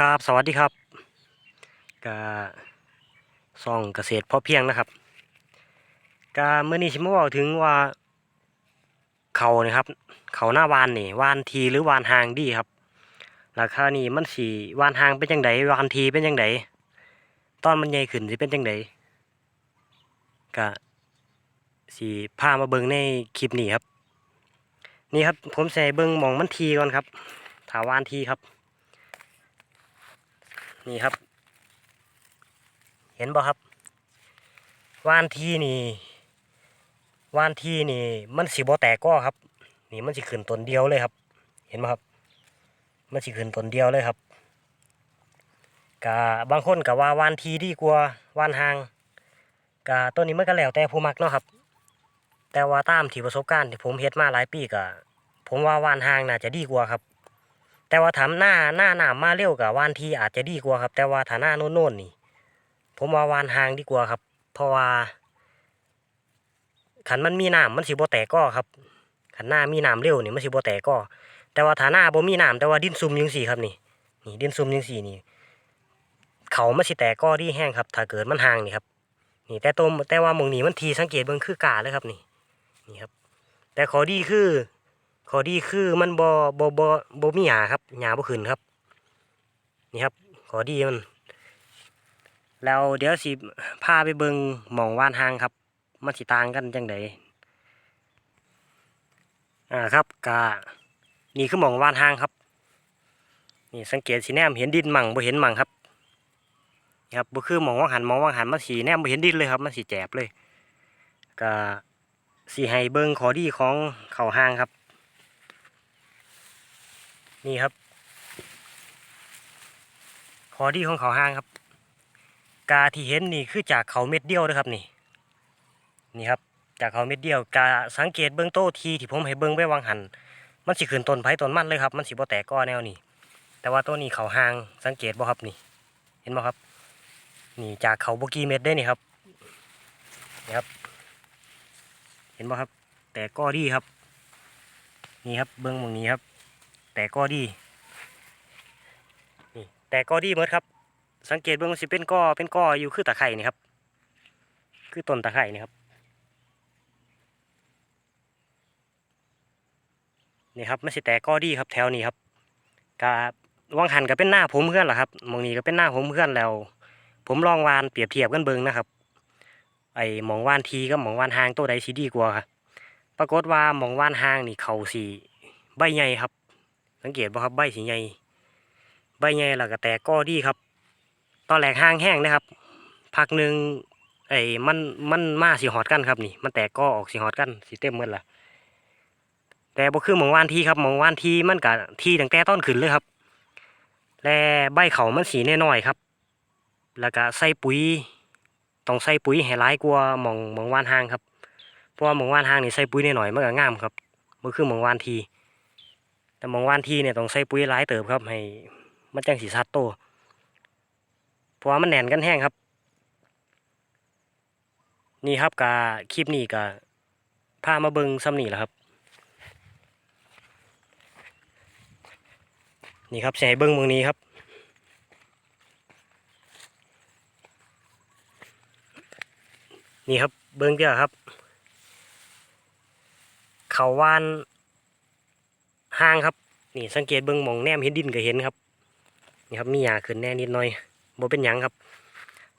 ครับสวัสดีครับกาซ่องเกษตรพอเพียงนะครับกาเมื่อนี้ชิมาบอกถึงว่าเขานี่ครับ เขาหน้าวานนี่วานทีหรือวานหางดีครับราคานี่มันสีวานหางเป็นจังไดวานทีเป็นจังไดตอนมันใหญ่ขึ้นสิเป็นจังไดกะสีพามาเบิ่งในคลิปนี้ครับ นี่ครับผมใส่เบิ่งมองมันทีก่อนครับถาวานทีครับ นี่ครับ เห็นบ่ครับวานทีนี่วานทีนี่มันสิบ่แตกก็ครับ นี่มันสิขึ้นต้นเดียวเลยครับ เห็นไหมครับ มันสิขึ้นต้นเดียวเลยครับกะบางคนก็ว่าวานทีดีกว่าวานหางกะตัวนี้มันก็แล้วแต่ผู้มักเนาะครับ แต่ว่าตามที่ประสบการณ์ที่ผมเฮ็ดมาหลายปีก็ผมว่าวานหางน่าจะดีกว่าครับ แต่ว่าถามหน้าหน้าหนามมาเร็วกับวานทีอาจจะดีกว่าครับ แต่ว่าถ้าหน้าโน่นๆนี่ ผมว่าวานหางดีกว่าครับ เพราะว่าขันมันมีหน้ำมันสิบ่แตกก็ครับขันหน้ามีหน้ำเร็วนี่มันสิบ่แตกก็ แต่ว่าถ้าหน้าบ่มีหน้ำแต่ว่าดินซุ่มยังสี่ครับนี่นี่ดินซุ่มยังสี่นี่ เขามันสิแตกก็ดีแห้งครับ ถ้าเกิดมันห่างนี่ครับ นี่แต่ตัวแต่ว่ามงนี้มันทีสังเกตเบิ่งคือกาเลยครับนี่ นี่ครับ แต่ขอดีคือ ข้อดีคือมันบ่บ่บ่บ่มีหญ้าครับหญ้าบ่ขึ้นครับ นี่ครับข้อดีมัน แล้วเดี๋ยวสิพาไปเบิงหม่องว่านหางครับ มันสิต่างกันจังไดอ่าครับกะนี่คือหม่องว่านหางครับนี่สังเกตสีแนมเห็นดินมั่งบ่เห็นมั่งครับนี่ครับบ่คือหมองว่างหันหมองว่างหันมันสีแนมบ่เห็นดินเลยครับ มันสีแจบเลยก็สิให้เบิงข้อดีของเข่าหางครับ นี่ครับ ขอดีของเขาห้างครับ กาที่เห็นนี่คือจากเขาเม็ดเดียวนะครับนี่นี่ครับจากเขาเม็ดเดียวกาสังเกตเบื้องโต้ทีที่ผมให้เบื้องไว้วางหัน มันสิขึ้นต้นไผ่ต้นมันเลยครับ มันสิบ่แตกก้อแนวนี่แต่ว่าตัวนี้เขาห้างสังเกตบ่ครับนี่ เห็นบ่ครับ นี่จากเขาบกีเม็ดได้นี่ครับนี่ครับ เห็นบ่ครับ แต่ก้อดีครับ นี่ครับเบื้องมองนี้ครับ แต่ก็ดีนี่แต่ก็ดีเมดครับ สังเกตเบิ่งมันสิเป็นก้อเป็นก้ออยู่คือตะไคร่นี่ครับ คือต้นตะไคร่นี่ครับนี่ครับมันสิแต่ก็ดีครับแถวนี้ครับกะวังหันก็เป็นหน้าผมเพื่อนล่ะครับมองนี้ก็เป็นหน้าผมเพื่อนแล้ว ผมลองวานเปรียบเทียบกันเบิ่งนะครับ ไอ้หมองวานทีกับหมองวานหางตัวใดสิดีกว่าครับปรากฏว่าหมองวานหางนี่เขาสีใบใหญ่ครับ สังเกตบ่ครับใบสีใหญ่ใบใหญ่แล้วก็แตกก็ดีครับ ตอนแรกห้างแห้งนะครับพักหนึ่งไอ้มันมันมาสีหอดกันครับนี่มันแตกก็ออกสีหอดกันสีเต็มหมดละแต่บ่คือมองว่านทีครับมองว่านทีมันกับทีตั้งแต่ต้นขึ้นเลยครับ และใบเขามันสีน้อยๆครับ แล้วก็ใส่ปุ๋ยต้องใส่ปุ๋ยให้หลายกว่ามองมองว่านห้างครับเพราะว่ามองว่านห้างนี่ใส่ปุ๋ยน้อยๆมันก็งามครับบ่คือมองว่านที แต่หมองว่านทีเนี่ยต้องใส่ปุ๋ยหลายเติบครับ ให้มันจังสีสัดโตเพราะว่ามันแน่นกันแห้งครับ นี่ครับกาคลิปนี้กาพามาเบิงซ้ำนี่แหละครับ นี่ครับใส่เบิงเมืองนี้ครับนี่ครับเบิงเดียวครับ เขาวาน ห้างครับ นี่สังเกตเบิ่งมองแนมเห็นดินก็เห็นครับ นี่ครับมีหญ้าขึ้นแน่นิดหน่อยบ่เป็นหยังครับ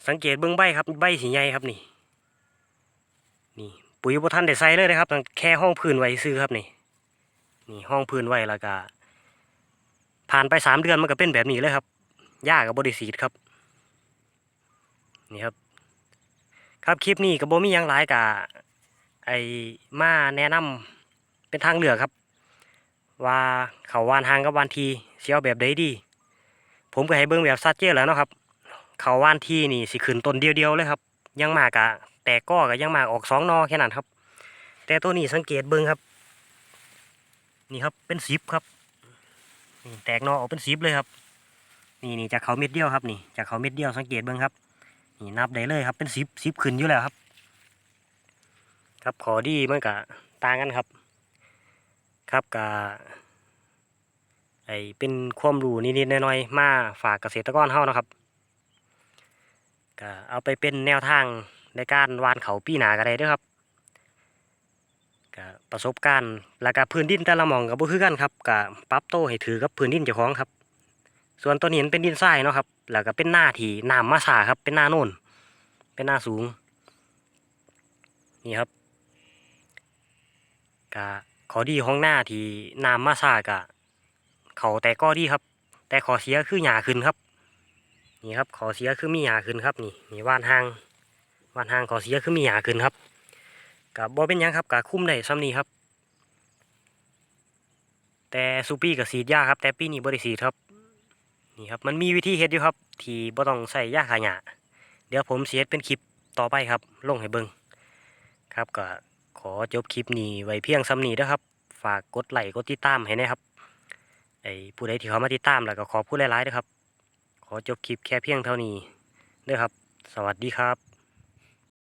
สังเกตเบิ่งใบครับใบสีใหญ่ครับนี่ นี่ปุ๋ยบ่ทันได้ใส่เลยนะครับแค่ห้องพื้นไว้ซื้อครับนี่ นี่ห้องพื้นไว้แล้วก็ผ่านไปสามเดือนมันก็เป็นแบบนี้เลยครับหญ้ากับบริสีดครับ นี่ครับ ครับคลิปนี้ก็บ่มีหยังหลายกะไอมาแนะนำเป็นทางเลือกครับ ว่าเขาวานหางกับวานทีเสิเอาแบบใดดี ผมก็ให้เบิ่งแบบซัดเจนแล้วเนาะครับ เขาวานทีนี่สิขึ้นต้นเดียวๆเลยครับ ยังมากอะแต่ก็ก็ยังมากออกสองนอแค่นั้นครับ แต่ตัวนี้สังเกตเบิ่งครับ นี่ครับเป็นสิบครับนี่แตกนอออกเป็นสิบเลยครับ นี่นี่จากเขาเม็ดเดียวครับนี่จากเขาเม็ดเดียวสังเกตเบิ่งครับนี่นับได้เลยครับเป็นสิบสิบขึ้นอยู่แล้วครับ ครับขอดีมันก็ต่างกันครับ ครับกะไอเป็นความรู้นิดๆหน่อยๆมาฝากเกษตรกรเฮานะครับก็เอาไปเป็นแนวทางในการวานเขาปีหนาก็ได้ด้อครับก็ประสบการณ์แล้วก็พื้นดินแต่ละหม่องก็บ่คือกันครับก็ปรับโตให้ถือกับพื้นดินเจ้าของครับ ส่วนตัวนี้มันเป็นดินทรายเนาะครับแล้วก็เป็นหน้าที่น้ำมาสาครับ เป็นหน้าโน่น เป็นหน้าสูง นี่ครับกะ ขอดีของหน้าที่น้ำมาสากะเขาแต่ก็ดีครับ แต่ขอเสียคือหยาขึ้นครับ นี่ครับขอเสียคือมีหยาขึ้นครับ นี่นี่ว่านหางว่านหางขอเสียคือมีหยาขึ้นครับกับบ่เป็นยังครับกะคุ้มได้ซ้ำนี้ครับ แต่ซูปี้กับสีดยาครับ แต่ปีนี้บ่ได้สีครับนี่ครับมันมีวิธีเฮ็ดอยู่ครับ ที่บ่ต้องใส่ยาฆ่าหญ้าเดี๋ยวผมเฮ็ดเป็นคลิปต่อไปครับ ลงให้เบิงครับก็ ขอจบคลิปนี้ไว้เพียงซ้ำนี้นะครับ ฝากกดไลค์กดติดตามให้นะครับไอ้ผู้ใดที่เขามาติดตามแล้วก็ขอพูดหลายๆเด้อครับ ขอจบคลิปแค่เพียงเท่านี้เด้อครับ สวัสดีครับ